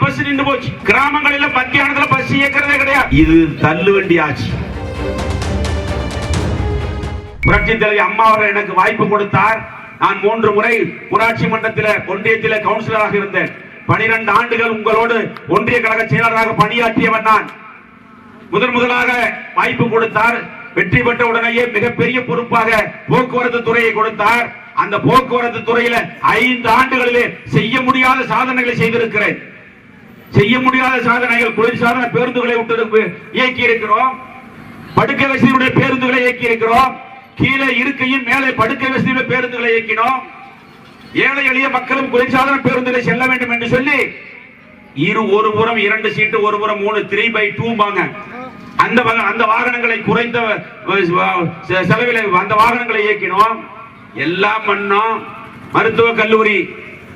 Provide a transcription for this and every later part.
Bus நின்று போச்சு. கிராமங்களில மத்தியானத்துல bus இயக்கிறதே கிடையாது. இது தள்ளு வண்டி ஆச்சு. புரட்சி தலைவி அம்மா அவர்கள் எனக்கு வாய்ப்பு கொடுத்தார். நான் மூன்று முறை ஊராட்சி மன்றத்தில் ஒன்றியத்தில் கவுன்சிலராக இருந்தேன். பனிரெண்டு ஆண்டுகள் உங்களோடு ஒன்றிய கழக செயலராக பணியாற்றியவன் நான். முதன் முதலாக வாய்ப்பு கொடுத்தார். வெற்றி பெற்ற உடனேயே மிகப்பெரிய பொறுப்பாக போக்குவரத்து துறையை கொடுத்தார். அந்த போக்குவரத்து துறையில ஐந்து ஆண்டுகளிலே செய்ய முடியாத சாதனைகளை செய்திருக்கிறேன். செய்ய முடியாத சாதனைகள் குளிர்சாதன பேருந்துகளை விட்டு இயக்கி இருக்கிறோம் படுக்கை வசதியுடைய பேருந்துகளை இயக்கி இருக்கிறோம் கீழே இருக்கையும் மேலே படுக்கை வசதியுடைய பேருந்துகளை இயக்கினோம். ஏழை எளிய மக்களும் குளிர்சாதன பேருந்துகளை செல்ல வேண்டும் என்று சொல்லி இரு ஒரு புறம் இரண்டு சீட்டு ஒரு புறம் மூணு த்ரீ பை டூம்பாங்க அந்த அந்த வாகனங்களை குறைந்த செலவில் அந்த வாகனங்களை இயக்கினோம். எல்லாம் பண்ணோம். மருத்துவ கல்லூரி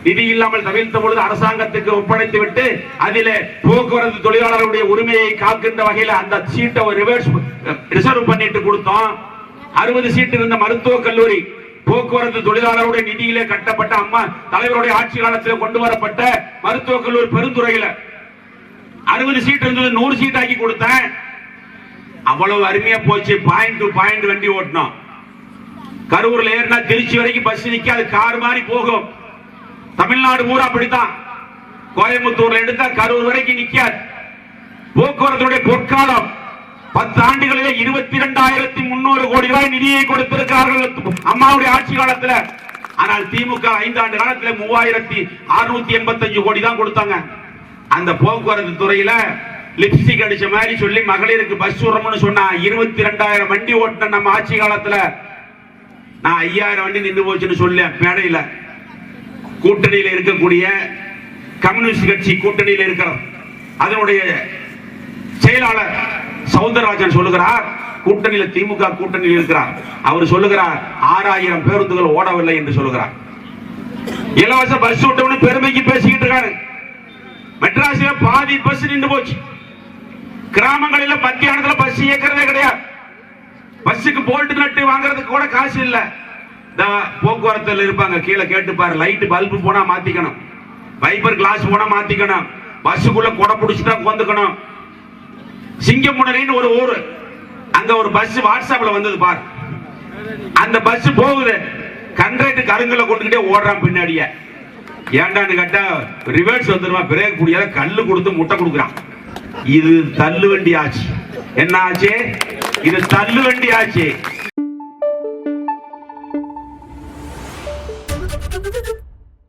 நிதி இல்லாமல் தவிர்த்த பொழுது அரசாங்கத்துக்கு ஒப்படைத்து விட்டு அதில போக்குவரத்து தொழிலாளர்களுடைய உரிமையை காக்கின்ற வகையில் அந்த சீட்டை ரிவர்ஸ் ரிசர்வ் பண்ணிட்டு கொடுத்தோம். அறுபது சீட் இருந்த மருத்துவ கல்லூரி போக்குவரத்து தொழிலாளருடைய நிதியிலே கட்டப்பட்ட அம்மா தலைவருடைய ஆட்சி காலத்தில் கொண்டு வரப்பட்ட மருத்துவ கல்லூரி பெருந்துறையில. அறுபது சீட் இருந்தது நூறு சீட் ஆக்கி கொடுத்தேன். அவ்வளவு அருமையா போச்சு பாயிண்ட் டு பாயிண்ட் வண்டி ஓட்டணும் கரூர்ல ஏறினா திருச்சி வரைக்கும் பஸ் நிக்காது கார் மாதிரி போகும். தமிழ்நாடு பூரா அப்படித்தான். கோயம்புத்தூர்ல எடுத்தா கரூர் வரைக்கும் நிக்காது. போக்குவரத்துடைய பொற்காலம். பத்து ஆண்டுகளிலே இருபத்தி இரண்டாயிரத்தி முன்னூறு கோடி ரூபாய் நிதியை கொடுத்திருக்கிறார்கள் அம்மாவுடைய ஆட்சி காலத்துல. ஆனால் திமுக ஐந்து ஆண்டு காலத்துல மூவாயிரத்தி அறுநூத்தி எண்பத்தஞ்சு கோடி தான் கொடுத்தாங்க. அந்த போக்குவரத்து துறையில லிப்ஸ்டிக் அடிச்ச மாதிரி சொல்லி மகளிருக்கு பஸ் விடுறோம்னு சொன்னா இருபத்தி ரெண்டாயிரம் வண்டி ஓட்டின நம்ம ஆட்சி காலத்துல. நான் ஐயாயிரம் வண்டி நின்று போச்சுன்னு சொல்ல மேடையில. கூட்டணியில் இருக்கக்கூடிய கம்யூனிஸ்ட் கட்சி கூட்டணியில் இருக்கிற அதனுடைய செயலாளர் சவுந்தரராஜன் சொல்லுகிறார் கூட்டணியில திமுக கூட்டணியில் இருக்கிறார். அவர் சொல்லுகிறார் ஆறாயிரம் பேருந்துகள் ஓடவில்லை என்று சொல்லுகிறார். இலவச பஸ் விட்டவனு பெருமைக்கு பேசிக்கிட்டு இருக்காரு. மெட்ராஸ்ல பாதி பஸ் நின்று போச்சு. கிராமங்களில மத்தியானத்துல பஸ் இயக்கிறதே கிடையாது. பஸ்ஸுக்கு போல்ட் நட்டு வாங்குறதுக்கு கூட காசு இல்லை. போக்குவரத்துல இருப்பாங்க. கீழே கேட்டு பாரு லைட் பல்பு போனா மாத்திக்கணும். வைப்பர் கிளாஸ் போனா மாத்திக்கணும். பஸ்ஸுக்குள்ள கொடை பிடிச்சிட்டா கொந்துக்கணும் சிங்கமுனரின்னு ஒரு ஊரு. அங்க ஒரு பஸ் வாட்ஸ்அப்ல வந்தது பார். அந்த பஸ் போகுது. கண்ட்ரேட்டு கருங்கல கொண்டுகிட்டே ஓடுறான் பின்னாடியே. ஏன்டான்னு கேட்டா ரிவர்ஸ் வந்துருமா? பிரேக் முடியாத கல்லு கொடுத்து முட்டை கொடுக்குறான். இது தள்ளு வண்டி ஆச்சு. என்ன ஆச்சு? இது தள்ளு வண்டி ஆச்சு.